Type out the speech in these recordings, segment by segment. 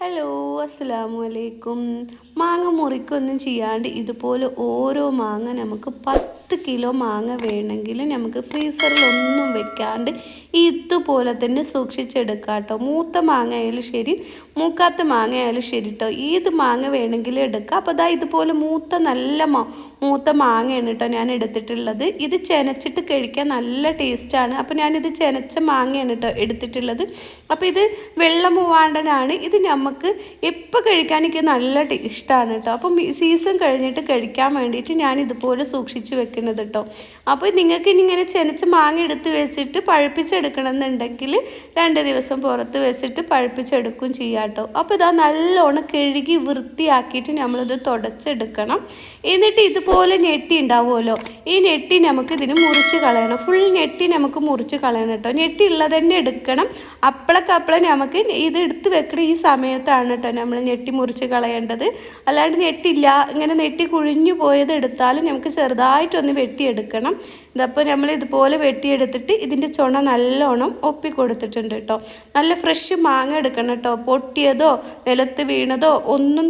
Hello അസ്സലാമു അലൈക്കും. മാങ്ങ മുറിക്കൊന്നും ചെയ്യാണ്ട് ഇതുപോലെ ഓരോ മാങ്ങ നമുക്ക് പത്ത് കിലോ മാങ്ങ വേണമെങ്കിൽ നമുക്ക് ഫ്രീസറിൽ ഒന്നും വെക്കാണ്ട് ഇതുപോലെ തന്നെ സൂക്ഷിച്ചെടുക്കാം കേട്ടോ. മൂത്ത മാങ്ങ ആയാലും ശരി മൂക്കാത്ത മാങ്ങ ആയാലും ശരി കേട്ടോ ഏത് മാങ്ങ വേണമെങ്കിലും എടുക്കുക അപ്പോൾ അതാ ഇതുപോലെ മൂത്ത നല്ല മൂത്ത മാങ്ങയാണ് കേട്ടോ ഞാൻ എടുത്തിട്ടുള്ളത്. ഇത് ചെനച്ചിട്ട് കഴിക്കാൻ നല്ല ടേസ്റ്റാണ് അപ്പോൾ ഞാനിത് ചെനച്ച മാങ്ങയാണ് കേട്ടോ എടുത്തിട്ടുള്ളത്. അപ്പോൾ ഇത് വെള്ള മൂവാണ്ടനാണ് ഇത് നമുക്ക് എപ്പോൾ കഴിക്കാനൊക്കെ നല്ല ഇഷ്ടമാണ് കേട്ടോ അപ്പം സീസൺ കഴിഞ്ഞിട്ട് കഴിക്കാൻ വേണ്ടിയിട്ട് ഞാൻ ഇതുപോലെ സൂക്ഷിച്ച് വെക്കുന്നത് കേട്ടോ അപ്പോൾ നിങ്ങൾക്ക് ഇനി ഇങ്ങനെ ചെനച്ച് മാങ്ങ എടുത്ത് വെച്ചിട്ട് പഴുപ്പിച്ചെടുക്കണം എന്നുണ്ടെങ്കിൽ രണ്ട് ദിവസം പുറത്ത് വെച്ചിട്ട് പഴുപ്പിച്ചെടുക്കും ചെയ്യാം കേട്ടോ അപ്പോൾ ഇതാ നല്ലോണം കഴുകി വൃത്തിയാക്കിയിട്ട് നമ്മളിത് തുടച്ചെടുക്കണം. എന്നിട്ട് ഇതുപോലെ ഞെട്ടി ഉണ്ടാവുമല്ലോ. ഈ ഞെട്ടി നമുക്ക് ഇതിന് മുറിച്ച് കളയണം. ഫുൾ ഞെട്ടി നമുക്ക് മുറിച്ച് കളയണം കേട്ടോ ഞെട്ടി ഉള്ളത് തന്നെ എടുക്കണം. അപ്പളക്കപ്പള നമുക്ക് ഇത് എടുത്ത് വെക്കണം ഈ സമയത്താണ് കേട്ടോ നമ്മൾ ഞെട്ടി മുറിച്ച് കളയേണ്ടത്. അല്ലാണ്ട് ഞെട്ടില്ല. ഇങ്ങനെ ഞെട്ടി കുഴിഞ്ഞു പോയത് എടുത്താലും നമുക്ക് ചെറുതായിട്ടൊന്ന് വെട്ടിയെടുക്കണം. ഇതപ്പോൾ നമ്മൾ ഇതുപോലെ വെട്ടിയെടുത്തിട്ട് ഇതിന്റെ ചുണ നല്ലോണം ഒപ്പി കൊടുത്തിട്ടുണ്ട് കേട്ടോ. നല്ല ഫ്രഷ് മാങ്ങ എടുക്കണം കേട്ടോ. പൊട്ടിയതോ നിലത്ത് വീണതോ ഒന്നും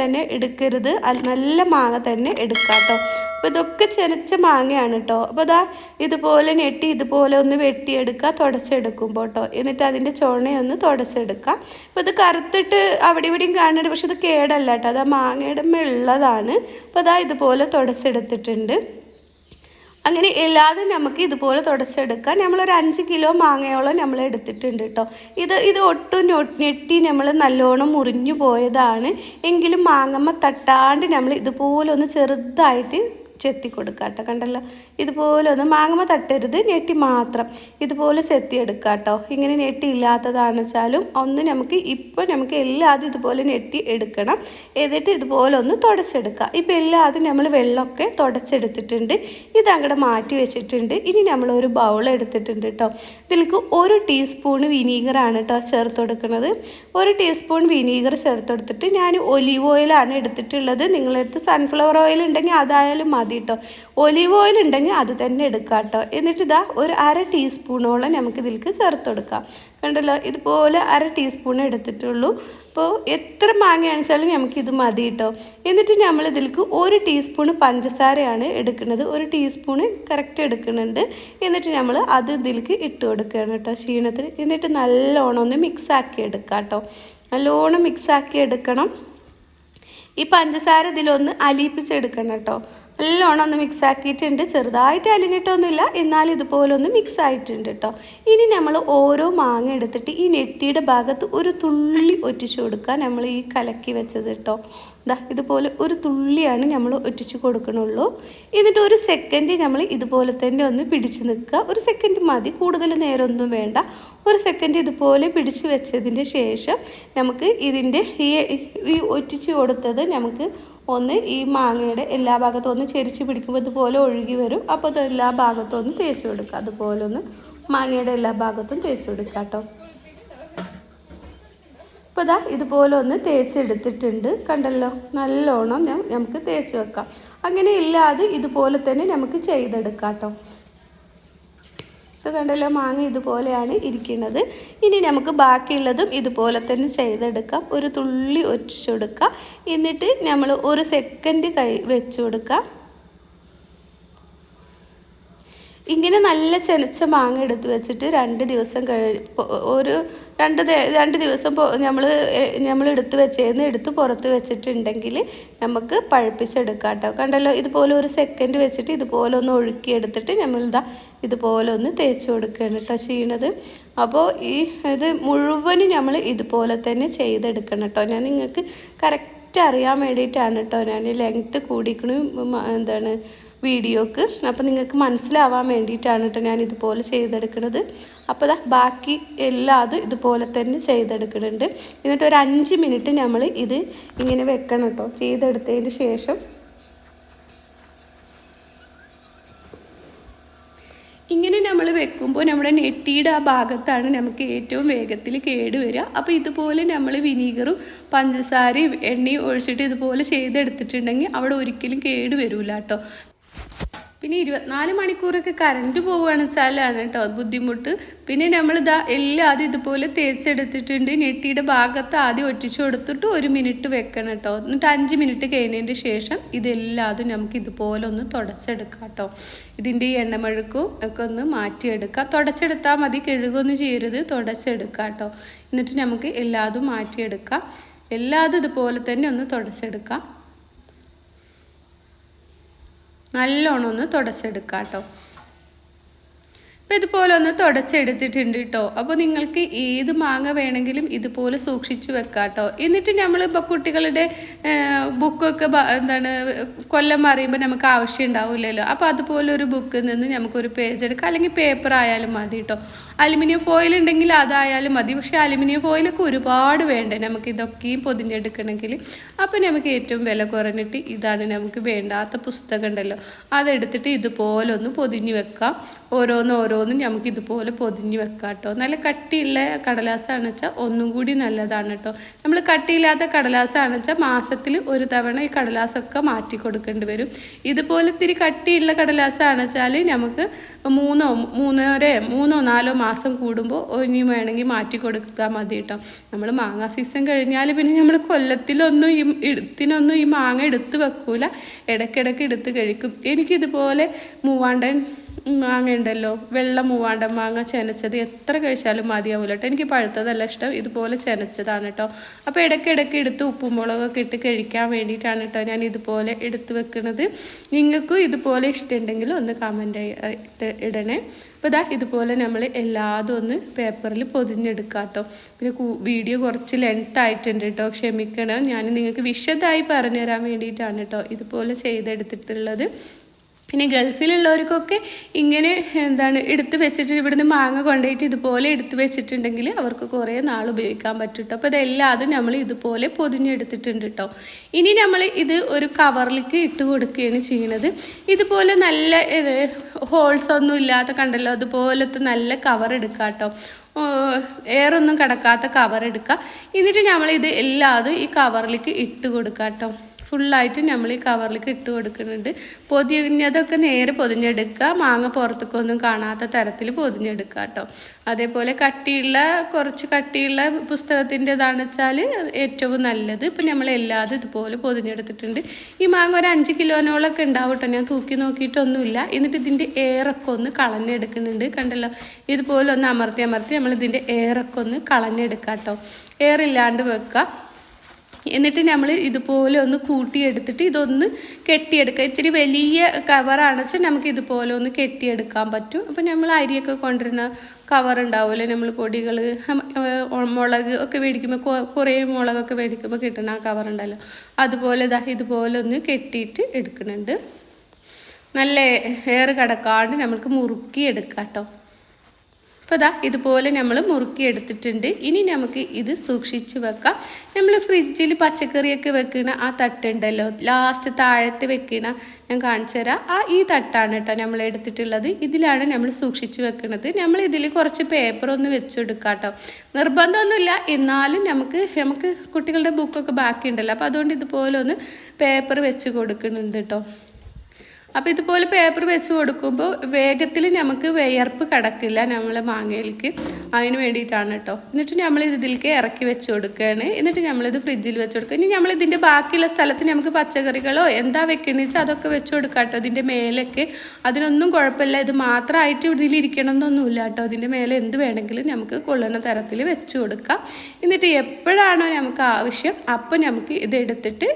തന്നെ എടുക്കരുത്. നല്ല മാങ്ങ തന്നെ എടുക്കാം കേട്ടോ. അപ്പോൾ ഇതൊക്കെ ചെനച്ച മാങ്ങയാണ് കേട്ടോ. അപ്പോൾ അതാ ഇതുപോലെ ഞെട്ടി ഇതുപോലെ ഒന്ന് വെട്ടിയെടുക്കുക തുടച്ചെടുക്കുമ്പോൾ കേട്ടോ. എന്നിട്ട് അതിന്റെ ചുണയൊന്ന് തുടച്ചെടുക്കുക. അപ്പോൾ ഇത് കറുത്തിട്ട് അവിടെ ഇവിടെയും കാണുന്നുണ്ട്. പക്ഷെ ഇത് കേടല്ല കേട്ടോ. അത് മാങ്ങയുടെ ഉള്ളതാണ്. അപ്പോൾ അതാ ഇതുപോലെ തുടച്ചെടുത്തിട്ടുണ്ട്. അങ്ങനെ എല്ലാതും നമുക്ക് ഇതുപോലെ തുടച്ചെടുക്കാം. നമ്മളൊരു അഞ്ച് കിലോ മാങ്ങയോളം നമ്മൾ എടുത്തിട്ടുണ്ട് കേട്ടോ ഇത് ഇത് ഒട്ടും ഞെട്ടി നമ്മൾ നല്ലോണം മുറിഞ്ഞു പോയതാണ്. എങ്കിലും മാങ്ങമ്മ തട്ടാണ്ട് നമ്മൾ ഇതുപോലെ ഒന്ന് ചെറുതായിട്ട് ചെത്തി കൊടുക്കുക കേട്ടോ കണ്ടല്ലോ? ഇതുപോലെ ഒന്ന് മാങ്ങമ തട്ടരുത് ഞെട്ടി മാത്രം. ഇതുപോലെ ചെത്തി എടുക്കുക കേട്ടോ ഇങ്ങനെ ഞെട്ടി ഇല്ലാത്തതാണെന്ന് വെച്ചാലും ഒന്ന് നമുക്ക് ഇപ്പോൾ നമുക്ക് എല്ലാതും ഇതുപോലെ ഞെട്ടി എടുക്കണം. എന്നിട്ട് ഇതുപോലെ ഒന്ന് തുടച്ചെടുക്കുക. ഇപ്പോൾ എല്ലാതും നമ്മൾ വെള്ളമൊക്കെ തുടച്ചെടുത്തിട്ടുണ്ട്. ഇത് അങ്ങോട്ട് മാറ്റി വെച്ചിട്ടുണ്ട്. ഇനി നമ്മൾ ഒരു ബൗൾ എടുത്തിട്ടുണ്ട് കേട്ടോ ഇതിലേക്ക് ഒരു ടീസ്പൂൺ വിനീഗറാണ് കേട്ടോ ചേർത്ത് കൊടുക്കുന്നത്. ഒരു ടീസ്പൂൺ വിനീഗർ ചേർത്ത് കൊടുത്തിട്ട് ഞാൻ ഒലീവ് ഓയിലാണ് എടുത്തിട്ടുള്ളത്. നിങ്ങളെടുത്ത് സൺഫ്ലവർ ഓയിൽ ഉണ്ടെങ്കിൽ അതായാലും കേട്ടോ ഒലിവ് ഓയിൽ ഉണ്ടെങ്കിൽ അത് തന്നെ എടുക്കാം കേട്ടോ എന്നിട്ട് ഇതാ ഒരു അര ടീസ്പൂണോളം നമുക്ക് ഇതിലേക്ക് ചേർത്ത് കൊടുക്കാം. കണ്ടല്ലോ? ഇതുപോലെ അര ടീസ്പൂൺ എടുത്തിട്ടുള്ളൂ. അപ്പോൾ എത്ര മാങ്ങയാണെന്ന് നമുക്ക് ഇത് മതി കേട്ടോ എന്നിട്ട് നമ്മൾ ഇതിലേക്ക് ഒരു ടീസ്പൂൺ പഞ്ചസാരയാണ് എടുക്കുന്നത്. ഒരു ടീസ്പൂൺ കറക്റ്റ് എടുക്കുന്നുണ്ട്. എന്നിട്ട് നമ്മൾ അത് ഇതിലേക്ക് ഇട്ട് കൊടുക്കുകയാണ് കേട്ടോ ക്ഷീണത്തിൽ എന്നിട്ട് നല്ലോണം ഒന്ന് മിക്സാക്കി എടുക്കാം കേട്ടോ നല്ലോണം മിക്സാക്കി എടുക്കണം. ഈ പഞ്ചസാര ഇതിലൊന്ന് അലിയിപ്പിച്ചെടുക്കണം കേട്ടോ. നല്ലോണം ഒന്ന് മിക്സ് ആക്കിയിട്ടുണ്ട്. ചെറുതായിട്ട് അലിഞ്ഞിട്ടൊന്നുമില്ല എന്നാൽ ഇതുപോലെ ഒന്ന് മിക്സ് ആയിട്ടുണ്ട് കേട്ടോ ഇനി നമ്മൾ ഓരോ മാങ്ങ എടുത്തിട്ട് ഈ നെറ്റിയുടെ ഭാഗത്ത് ഒരു തുള്ളി ഒറ്റിച്ചു കൊടുക്കുക. നമ്മൾ ഈ കലക്കി വെച്ചത് കേട്ടോ ഇതാ ഇതുപോലെ ഒരു തുള്ളിയാണ് നമ്മൾ ഒറ്റിച്ച് കൊടുക്കണുള്ളൂ. എന്നിട്ട് ഒരു സെക്കൻഡ് നമ്മൾ ഇതുപോലെ തന്നെ ഒന്ന് പിടിച്ച് നിൽക്കുക. ഒരു സെക്കൻഡ് മതി. കൂടുതൽ നേരമൊന്നും വേണ്ട. ഒരു സെക്കൻഡ് ഇതുപോലെ പിടിച്ച് വെച്ചതിന്റെ ശേഷം നമുക്ക് ഇതിന്റെ ഈ ഒറ്റിച്ച് കൊടുത്തത് നമുക്ക് ഒന്ന് ഈ മാങ്ങയുടെ എല്ലാ ഭാഗത്തും ഒന്ന് ചെരിച്ച് പിടിക്കുമ്പോൾ ഇതുപോലെ ഒഴുകി വരും. അപ്പോൾ അത് എല്ലാ ഭാഗത്തും ഒന്ന് തേച്ച് കൊടുക്കുക. അതുപോലെ ഒന്ന് മാങ്ങയുടെ എല്ലാ ഭാഗത്തും തേച്ച് കൊടുക്കുക കേട്ടോ. അപ്പോൾ ഇതാ ഇതുപോലെ ഒന്ന് തേച്ചെടുത്തിട്ടുണ്ട്. കണ്ടല്ലോ? നല്ലോണം നമുക്ക് തേച്ച് വെക്കാം. അങ്ങനെ ഇല്ലാതെ ഇതുപോലെ തന്നെ നമുക്ക് ചെയ്തെടുക്കാം കേട്ടോ. ഇപ്പോൾ കണ്ടല്ലോ മാങ്ങ ഇതുപോലെയാണ് ഇരിക്കുന്നത്. ഇനി നമുക്ക് ബാക്കിയുള്ളതും ഇതുപോലെ തന്നെ ചെയ്തെടുക്കാം. ഒരു തുള്ളി ഒറ്റിച്ചു കൊടുക്കുക എന്നിട്ട് നമ്മൾ ഒരു സെക്കൻഡ് കൈ വെച്ച് കൊടുക്കുക ഇങ്ങനെ നല്ല ചെനച്ച മാങ്ങ എടുത്ത് വെച്ചിട്ട് രണ്ട് ദിവസം കഴി ഒരു രണ്ട് രണ്ട് ദിവസം നമ്മൾ നമ്മൾ എടുത്ത് വെച്ചേന്ന് എടുത്ത് പുറത്ത് വെച്ചിട്ടുണ്ടെങ്കിൽ നമുക്ക് പഴുപ്പിച്ചെടുക്കാം കേട്ടോ. കണ്ടല്ലോ ഇതുപോലെ ഒരു സെക്കൻഡ് വെച്ചിട്ട് ഇതുപോലെ ഒന്ന് ഒഴുക്കി എടുത്തിട്ട് നമ്മൾ നമ്മളിതാ ഇതുപോലെ ഒന്ന് തേച്ച് കൊടുക്കുകയാണ് കേട്ടോ ചെയ്യണത്. അപ്പോൾ ഈ ഇത് മുഴുവനും നമ്മൾ ഇതുപോലെ തന്നെ ചെയ്തെടുക്കണം കേട്ടോ. ഞാൻ നിങ്ങൾക്ക് കറക്റ്റ് അറിയാൻ വേണ്ടിയിട്ടാണ് കേട്ടോ ഞാൻ ലെങ്ത്ത് കൂടിക്കണു എന്താണ് വീഡിയോക്ക്. അപ്പോൾ നിങ്ങൾക്ക് മനസ്സിലാവാൻ വേണ്ടിയിട്ടാണ് കേട്ടോ ഞാൻ ഇതുപോലെ ചെയ്തെടുക്കുന്നത്. അപ്പോൾ ഇതാ ബാക്കി അത് ഇതുപോലെ തന്നെ ചെയ്തെടുക്കുന്നുണ്ട്. എന്നിട്ട് ഒരു അഞ്ച് മിനിറ്റ് നമ്മൾ ഇത് ഇങ്ങനെ വെക്കണം കേട്ടോ. ചെയ്തെടുത്തതിന് ശേഷം ഇങ്ങനെ നമ്മൾ വെക്കുമ്പോൾ നമ്മുടെ നെറ്റിയുടെ ആ ഭാഗത്താണ് നമുക്ക് ഏറ്റവും വേഗത്തിൽ കേട് വരിക. അപ്പോൾ ഇതുപോലെ നമ്മൾ വിനീഗറും പഞ്ചസാരയും എണ്ണയും ഒഴിച്ചിട്ട് ഇതുപോലെ ചെയ്തെടുത്തിട്ടുണ്ടെങ്കിൽ അവിടെ ഒരിക്കലും കേട് വരില്ല കേട്ടോ. പിന്നെ ഇരുപത്തിനാല് മണിക്കൂറൊക്കെ കറണ്ട് പോവുകയാണ് വെച്ചാലാണ് കേട്ടോ ബുദ്ധിമുട്ട്. പിന്നെ നമ്മളിതാ എല്ലാം ആദ്യം ഇതുപോലെ തേച്ചെടുത്തിട്ടുണ്ട്. നെറ്റിയുടെ ഭാഗത്ത് ആദ്യം ഒറ്റിച്ചു കൊടുത്തിട്ട് ഒരു മിനിറ്റ് വെക്കണം കേട്ടോ. എന്നിട്ട് അഞ്ച് മിനിറ്റ് കഴിഞ്ഞതിന്റെ ശേഷം ഇതെല്ലാതും നമുക്ക് ഇതുപോലെ ഒന്ന് തുടച്ചെടുക്കാം കേട്ടോ. ഇതിന്റെ എണ്ണമഴുക്കും ഒക്കെ ഒന്ന് മാറ്റിയെടുക്കാം. തുടച്ചെടുത്താൽ മതി കഴുകൊന്നും ചെയ്യരുത്. തുടച്ചെടുക്കാം കേട്ടോ. എന്നിട്ട് നമുക്ക് എല്ലാതും മാറ്റിയെടുക്കാം. എല്ലാതും ഇതുപോലെ തന്നെ ഒന്ന് തുടച്ചെടുക്കാം. നല്ലോണം ഒന്ന് തുടച്ചെടുക്കാം കേട്ടോ അപ്പോൾ ഇതുപോലെ ഒന്ന് തുടച്ചെടുത്തിട്ടുണ്ട് കേട്ടോ അപ്പോൾ നിങ്ങൾക്ക് ഏത് മാങ്ങ വേണമെങ്കിലും ഇതുപോലെ സൂക്ഷിച്ചു വെക്കാം കേട്ടോ എന്നിട്ട് നമ്മൾ ഇപ്പോൾ കുട്ടികളുടെ ബുക്കൊക്കെ എന്താണ് കൊല്ലം അറിയുമ്പോൾ നമുക്ക് ആവശ്യം ഉണ്ടാവില്ലല്ലോ. അപ്പോൾ അതുപോലെ ഒരു ബുക്കിൽ നിന്ന് നമുക്കൊരു പേജ് എടുക്കാം. അല്ലെങ്കിൽ പേപ്പർ ആയാലും മതി കേട്ടോ അലുമിനിയം ഫോയിൽ ഉണ്ടെങ്കിൽ അതായാലും മതി. പക്ഷേ അലുമിനിയം ഫോയിലൊക്കെ ഒരുപാട് വേണ്ട? നമുക്ക് ഇതൊക്കെയും പൊതിഞ്ഞെടുക്കണമെങ്കിൽ. അപ്പോൾ നമുക്ക് ഏറ്റവും വില കുറഞ്ഞിട്ട് ഇതാണ് നമുക്ക് വേണ്ടാത്ത പുസ്തകം ഉണ്ടല്ലോ. അതെടുത്തിട്ട് ഇതുപോലെ ഒന്ന് പൊതിഞ്ഞ് വെക്കാം. ഓരോന്ന് ഓരോന്നും നമുക്ക് ഇതുപോലെ പൊതിഞ്ഞ് വെക്കാം കേട്ടോ നല്ല കട്ടിയുള്ള കടലാസാണ് വെച്ചാൽ ഒന്നും കൂടി നല്ലതാണ് കേട്ടോ. നമ്മൾ കട്ടിയില്ലാത്ത കടലാസാണ് വെച്ചാൽ മാസത്തിൽ ഒരു തവണ ഈ കടലാസൊക്കെ മാറ്റി കൊടുക്കേണ്ടി വരും. ഇതുപോലെ ഇത്തിരി കട്ടിയുള്ള കടലാസാണ് വെച്ചാൽ നമുക്ക് മൂന്നോ മൂന്നര മൂന്നോ നാലോ മാസം കൂടുമ്പോൾ ഇനി വേണമെങ്കിൽ മാറ്റി കൊടുത്താൽ മതി കേട്ടോ. നമ്മൾ മാങ്ങ സീസൺ കഴിഞ്ഞാൽ പിന്നെ നമ്മൾ കൊല്ലത്തിലൊന്നും ഈ ഇടത്തിനൊന്നും ഈ മാങ്ങ എടുത്ത് വെക്കൂല. ഇടയ്ക്കിടയ്ക്ക് എടുത്ത് കഴിക്കും. എനിക്കിതുപോലെ മൂവാണ്ടൻ മാങ്ങ ഉണ്ടല്ലോ വെള്ള മൂവാണ്ട മാങ്ങ ചെനച്ചത് എത്ര കഴിച്ചാലും മതിയാവില്ല കേട്ടോ എനിക്ക് പഴുത്തതല്ല ഇഷ്ടം. ഇതുപോലെ ചെനച്ചതാണ് കേട്ടോ അപ്പോൾ ഇടയ്ക്കിടയ്ക്ക് എടുത്ത് ഉപ്പും മുളകൊക്കെ ഇട്ട് കഴിക്കാൻ വേണ്ടിയിട്ടാണ് കേട്ടോ ഞാൻ ഇതുപോലെ എടുത്ത് വെക്കുന്നത് നിങ്ങൾക്കും ഇതുപോലെ ഇഷ്ടമുണ്ടെങ്കിൽ ഒന്ന് കമന്റ് ആയിട്ട് ഇടണേ. അപ്പോൾ ഇതാ ഇതുപോലെ നമ്മൾ എല്ലാതും ഒന്ന് പേപ്പറിൽ പൊതിഞ്ഞെടുക്കാം കേട്ടോ പിന്നെ വീഡിയോ കുറച്ച് ലെങ്ത് ആയിട്ടുണ്ട് കേട്ടോ ക്ഷമിക്കണം. ഞാൻ നിങ്ങൾക്ക് വിശദമായി പറഞ്ഞു തരാൻ വേണ്ടിയിട്ടാണ് കേട്ടോ ഇതുപോലെ ചെയ്തെടുത്തിട്ടുള്ളത്. പിന്നെ ഗൾഫിലുള്ളവർക്കൊക്കെ ഇങ്ങനെ എന്താണ് എടുത്ത് വെച്ചിട്ട് ഇവിടുന്ന് മാങ്ങ കൊണ്ടുപോയിട്ട് ഇതുപോലെ എടുത്ത് വെച്ചിട്ടുണ്ടെങ്കിൽ അവർക്ക് കുറേ നാൾ ഉപയോഗിക്കാൻ പറ്റും കേട്ടോ അപ്പോൾ ഇതെല്ലാതും നമ്മൾ ഇതുപോലെ പൊതിഞ്ഞെടുത്തിട്ടുണ്ട് കേട്ടോ ഇനി നമ്മൾ ഇത് ഒരു കവറിലേക്ക് ഇട്ട് കൊടുക്കുകയാണ് ചെയ്യുന്നത് ഇതുപോലെ നല്ല ഹോൾസ് ഒന്നും ഇല്ലാത്ത കണ്ടല്ലോ അതുപോലത്തെ നല്ല കവർ എടുക്കുക കേട്ടോ എയറൊന്നും കിടക്കാത്ത കവർ എടുക്കുക എന്നിട്ട് നമ്മളിത് എല്ലാതും ഈ കവറിലേക്ക് ഇട്ട് കൊടുക്കുക കേട്ടോ ഫുള്ളായിട്ട് നമ്മൾ ഈ കവറിലേക്ക് ഇട്ട് കൊടുക്കുന്നുണ്ട്. പൊതിഞ്ഞതൊക്കെ നേരെ പൊതിഞ്ഞെടുക്കുക. മാങ്ങ പുറത്തേക്കൊന്നും കാണാത്ത തരത്തിൽ പൊതിഞ്ഞെടുക്കുക കേട്ടോ. അതേപോലെ കട്ടിയുള്ള കുറച്ച് കട്ടിയുള്ള പുസ്തകത്തിന്റെതാണെന്ന് വെച്ചാൽ ഏറ്റവും നല്ലത്. ഇപ്പം നമ്മൾ എല്ലാതും ഇതുപോലെ പൊതിഞ്ഞെടുത്തിട്ടുണ്ട്. ഈ മാങ്ങ ഒരു അഞ്ച് കിലോനോളൊക്കെ ഉണ്ടാവും കേട്ടോ. ഞാൻ തൂക്കി നോക്കിയിട്ടൊന്നുമില്ല. എന്നിട്ട് ഇതിന്റെ എയറൊക്കെ ഒന്ന് കളഞ്ഞെടുക്കുന്നുണ്ട്. കണ്ടല്ലോ? ഇതുപോലെ ഒന്ന് അമർത്തി അമർത്തി നമ്മൾ ഇതിന്റെ എയറൊക്കെ ഒന്ന് കളഞ്ഞെടുക്കാം കേട്ടോ. എയർ ഇല്ലാണ്ട് വെക്കുക. എന്നിട്ട് നമ്മൾ ഇതുപോലെ ഒന്ന് കൂട്ടിയെടുത്തിട്ട് ഇതൊന്ന് കെട്ടിയെടുക്കുക ഇത്തിരി വലിയ കവറാണ് വെച്ചാൽ നമുക്ക് ഇതുപോലെ ഒന്ന് കെട്ടിയെടുക്കാൻ പറ്റും. അപ്പോൾ നമ്മൾ അരിയൊക്കെ കൊണ്ടുവരുന്ന കവർ ഉണ്ടാവുമല്ലോ നമ്മൾ പൊടികൾ മുളക് ഒക്കെ മേടിക്കുമ്പോൾ കുറേ മുളകൊക്കെ മേടിക്കുമ്പോൾ കിട്ടുന്ന ആ കവർ ഉണ്ടല്ലോ. അതുപോലെ ഇതാ ഇതുപോലെ ഒന്ന് കെട്ടിയിട്ട് എടുക്കുന്നുണ്ട്. നല്ല എയർ കിടക്കാണ്ട് നമ്മൾക്ക് മുറുക്കി എടുക്കാം കേട്ടോ അപ്പോൾ അതാ ഇതുപോലെ നമ്മൾ മുറുക്കി എടുത്തിട്ടുണ്ട്. ഇനി നമുക്ക് ഇത് സൂക്ഷിച്ച് വെക്കാം. നമ്മൾ ഫ്രിഡ്ജിൽ പച്ചക്കറിയൊക്കെ വെക്കണ ആ തട്ടുണ്ടല്ലോ. ലാസ്റ്റ് താഴത്ത് വെക്കണ ഞാൻ കാണിച്ചു തരാം. ആ ഈ തട്ടാണ് കേട്ടോ നമ്മൾ എടുത്തിട്ടുള്ളത്. ഇതിലാണ് നമ്മൾ സൂക്ഷിച്ച് വെക്കുന്നത് നമ്മൾ ഇതിൽ കുറച്ച് പേപ്പർ ഒന്ന് വെച്ചെടുക്കാം കേട്ടോ. നിർബന്ധമൊന്നുമില്ല. എന്നാലും നമുക്ക് നമുക്ക് കുട്ടികളുടെ ബുക്കൊക്കെ ബാക്കിയുണ്ടല്ലോ. അപ്പോൾ അതുകൊണ്ട് ഇതുപോലെ ഒന്ന് പേപ്പർ വെച്ച് കൊടുക്കുന്നുണ്ട് കേട്ടോ. അപ്പോൾ ഇതുപോലെ പേപ്പർ വെച്ച് കൊടുക്കുമ്പോൾ വേഗത്തിൽ നമുക്ക് വിയർപ്പ് കിടക്കില്ല നമ്മളെ മാങ്ങയിലേക്ക്. അതിന് വേണ്ടിയിട്ടാണ് കേട്ടോ എന്നിട്ട് നമ്മൾ ഇതിലേക്ക് ഇറക്കി വെച്ച് കൊടുക്കുകയാണ്. എന്നിട്ട് നമ്മളിത് ഫ്രിഡ്ജിൽ വെച്ച് കൊടുക്കുക. ഇനി നമ്മളിതിന്റെ ബാക്കിയുള്ള സ്ഥലത്ത് നമുക്ക് പച്ചക്കറികളോ എന്താ വെക്കണമെന്ന് വെച്ചാൽ അതൊക്കെ വെച്ച് കൊടുക്കാം കേട്ടോ ഇതിന്റെ മേലൊക്കെ അതിനൊന്നും കുഴപ്പമില്ല. ഇത് മാത്രമായിട്ട് ഇതിലിരിക്കണം എന്നൊന്നുമില്ല കേട്ടോ അതിന്റെ മേലെ എന്ത് വേണമെങ്കിലും നമുക്ക് കൊള്ളുന്ന തരത്തിൽ വെച്ച് കൊടുക്കാം. എന്നിട്ട് എപ്പോഴാണോ നമുക്ക് ആവശ്യം അപ്പം നമുക്ക് ഇത് എടുത്തിട്ട്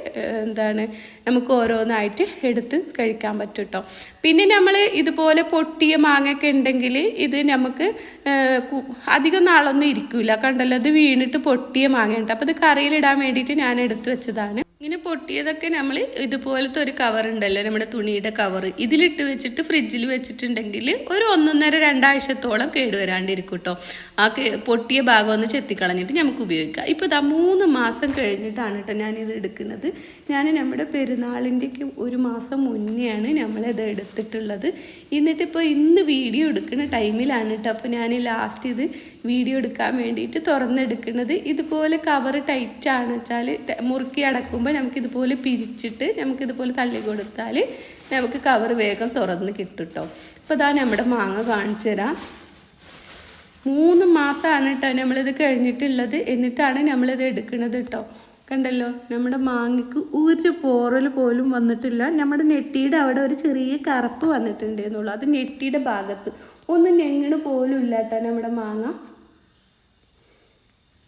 എന്താണ് നമുക്ക് ഓരോന്നായിട്ട് എടുത്ത് കഴിക്കാൻ പറ്റും. കേട്ടോ പിന്നെ നമ്മൾ ഇതുപോലെ പൊട്ടിയ മാങ്ങയൊക്കെ ഉണ്ടെങ്കിൽ ഇത് നമുക്ക് അധികം നാളൊന്നും ഇരിക്കില്ല കണ്ടല്ലോ അത് വീണിട്ട് പൊട്ടിയ മാങ്ങയുണ്ട്. അപ്പോൾ ഇത് കറിയിലിടാൻ വേണ്ടിയിട്ട് ഞാൻ എടുത്തു വെച്ചതാണ്. ഇങ്ങനെ പൊട്ടിയതൊക്കെ നമ്മൾ ഇതുപോലത്തെ ഒരു കവർ ഉണ്ടല്ലോ നമ്മുടെ തുണിയുടെ കവർ ഇതിലിട്ട് വെച്ചിട്ട് ഫ്രിഡ്ജിൽ വെച്ചിട്ടുണ്ടെങ്കിൽ ഒരു ഒന്നൊന്നര രണ്ടാഴ്ചത്തോളം കേടുവരാണ്ടിരിക്കും കേട്ടോ ആ പൊട്ടിയ ഭാഗം ഒന്ന് ചെത്തിക്കളഞ്ഞിട്ട് നമുക്ക് ഉപയോഗിക്കാം. ഇപ്പോൾ ഇതാ മൂന്ന് മാസം കഴിഞ്ഞിട്ടാണ് കേട്ടോ ഞാനിത് എടുക്കുന്നത്. ഞാൻ നമ്മുടെ പെരുന്നാളിന്റെക്ക് ഒരു മാസം മുന്നെയാണ് നമ്മളിത് എടുത്തിട്ടുള്ളത്. എന്നിട്ടിപ്പോൾ ഇന്ന് വീഡിയോ എടുക്കുന്ന ടൈമിലാണ് കേട്ടോ അപ്പോൾ ഞാൻ ലാസ്റ്റ് ഇത് വീഡിയോ എടുക്കാൻ വേണ്ടിയിട്ട് തുറന്നെടുക്കുന്നത്. ഇതുപോലെ കവർ ടൈറ്റാണ് വെച്ചാൽ മുറുക്കി അടക്കുമ്പോൾ വരുമ്പോൾ നമുക്കിതുപോലെ പിരിച്ചിട്ട് നമുക്കിതുപോലെ തള്ളി കൊടുത്താൽ നമുക്ക് കവർ വേഗം തുറന്ന് കിട്ടും കേട്ടോ അപ്പോൾ ഇതാ നമ്മുടെ മാങ്ങ കാണിച്ചു തരാം. മൂന്ന് മാസമാണ് കേട്ടോ നമ്മളിത് കഴിഞ്ഞിട്ടുള്ളത്. എന്നിട്ടാണ് നമ്മളിത് എടുക്കുന്നത് കേട്ടോ. കണ്ടല്ലോ നമ്മുടെ മാങ്ങയ്ക്ക് ഒരു പോറൽ പോലും വന്നിട്ടില്ല. നമ്മുടെ നെറ്റിയുടെ അവിടെ ഒരു ചെറിയ കറുപ്പ് വന്നിട്ടുണ്ടെന്നുള്ളൂ അത് നെറ്റിയുടെ ഭാഗത്ത്. ഒന്നും ഞെങ്ങണ് പോലും ഇല്ല കേട്ടോ നമ്മുടെ മാങ്ങ.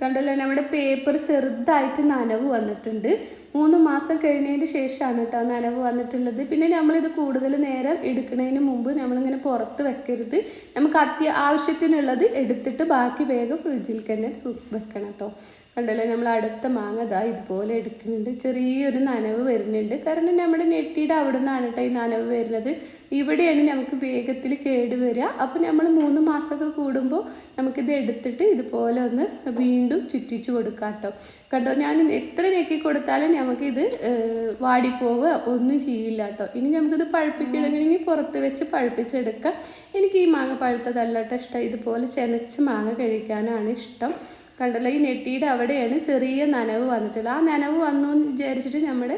കണ്ടല്ലോ നമ്മുടെ പേപ്പർ ചെറുതായിട്ട് നനവ് വന്നിട്ടുണ്ട്. മൂന്ന് മാസം കഴിഞ്ഞതിന് ശേഷമാണ് കേട്ടോ നനവ് വന്നിട്ടുള്ളത്. പിന്നെ നമ്മളിത് കൂടുതൽ നേരം എടുക്കുന്നതിന് മുമ്പ് നമ്മളിങ്ങനെ പുറത്ത് വെക്കരുത്. നമുക്ക് അത്യ ആവശ്യത്തിനുള്ളത് എടുത്തിട്ട് ബാക്കി വേഗം ഫ്രിഡ്ജിൽ തന്നെ വെക്കണം കേട്ടോ. കണ്ടല്ലോ? നമ്മൾ അടുത്ത മാങ്ങ ഇതാ ഇതുപോലെ എടുക്കുന്നുണ്ട്. ചെറിയൊരു നനവ് വരുന്നുണ്ട്. കാരണം നമ്മുടെ നെറ്റിയുടെ അവിടെ നിന്നാണ് കേട്ടോ ഈ നനവ് വരുന്നത്. ഇവിടെയാണ് നമുക്ക് വേഗത്തിൽ കേട് വരിക. അപ്പോൾ നമ്മൾ മൂന്ന് മാസമൊക്കെ കൂടുമ്പോൾ നമുക്കിത് എടുത്തിട്ട് ഇതുപോലെ ഒന്ന് വീണ്ടും ചുറ്റിച്ചു കൊടുക്കാം കേട്ടോ. കണ്ടോ? ഞാൻ എത്ര ഞെക്കി കൊടുത്താലും നമുക്കിത് വാടിപ്പോവുക ഒന്നും ചെയ്യില്ല കേട്ടോ. ഇനി നമുക്കിത് പഴുപ്പിക്കണമെങ്കിൽ പുറത്ത് വെച്ച് പഴുപ്പിച്ചെടുക്കാം. എനിക്ക് ഈ മാങ്ങ പഴുത്തതല്ല കേട്ടോ ഇഷ്ടം. ഇതുപോലെ ചെനച്ച് മാങ്ങ കഴിക്കാനാണ് ഇഷ്ടം. കണ്ടല്ലോ ഈ നെട്ടിയുടെ അവിടെയാണ് ചെറിയ നനവ് വന്നിട്ടുള്ളത്. ആ നനവ് വന്നു എന്ന് വിചാരിച്ചിട്ട് നമ്മുടെ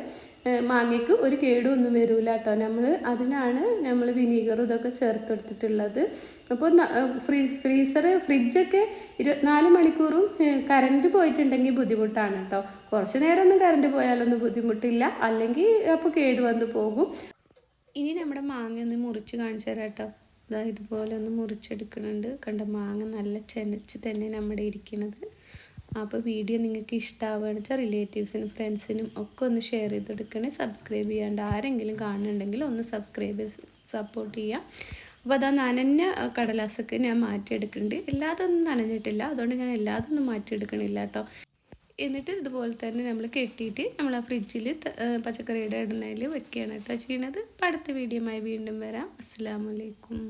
മാങ്ങയ്ക്ക് ഒരു കേടുമൊന്നും വരില്ല കേട്ടോ. നമ്മൾ അതിനാണ് നമ്മൾ വിനീഗർ ഇതൊക്കെ ചേർത്തെടുത്തിട്ടുള്ളത്. അപ്പോൾ ഫ്രീ ഫ്രീസർ ഫ്രിഡ്ജൊക്കെ ഇരുപത്തിനാല് മണിക്കൂറും കറണ്ട് പോയിട്ടുണ്ടെങ്കിൽ ബുദ്ധിമുട്ടാണ് കേട്ടോ. കുറച്ച് നേരം ഒന്നും കറണ്ട് പോയാലൊന്നും ബുദ്ധിമുട്ടില്ല. അല്ലെങ്കിൽ അപ്പോൾ കേട് വന്ന് പോകും. ഇനി നമ്മുടെ മാങ്ങ ഒന്ന് മുറിച്ച് കാണിച്ചു തരാം കേട്ടോ. ഇതാ ഇതുപോലെ ഒന്ന് മുറിച്ചെടുക്കുന്നുണ്ട്. കണ്ട മാങ്ങ നല്ല ചെനച്ച് തന്നെ നമ്മുടെ ഇരിക്കുന്നത് അപ്പോൾ വീഡിയോ നിങ്ങൾക്ക് ഇഷ്ടമാവുകയാണെന്ന് വെച്ചാൽ റിലേറ്റീവ്സിനും ഫ്രണ്ട്സിനും ഒക്കെ ഒന്ന് ഷെയർ ചെയ്ത് കൊടുക്കണേ സബ്സ്ക്രൈബ് ചെയ്യാണ്ട് ആരെങ്കിലും കാണുന്നുണ്ടെങ്കിൽ ഒന്ന് സബ്സ്ക്രൈബ് സപ്പോർട്ട് ചെയ്യുക അപ്പോൾ അതാ നനഞ്ഞ കടലാസൊക്കെ ഞാൻ മാറ്റിയെടുക്കുന്നുണ്ട്. എല്ലാതൊന്നും നനഞ്ഞിട്ടില്ല. അതുകൊണ്ട് ഞാൻ എല്ലാതൊന്നും മാറ്റിയെടുക്കണില്ല കേട്ടോ. എന്നിട്ട് ഇതുപോലെ തന്നെ നമ്മൾ കെട്ടിയിട്ട് നമ്മൾ ആ ഫ്രിഡ്ജിൽ പച്ചക്കറിയുടെ ഇടനയിൽ വെക്കുകയാണ് കേട്ടോ ചെയ്യണത് അപ്പോൾ അടുത്ത വീഡിയോമായി വീണ്ടും വരാം. അസ്സാം വലൈക്കും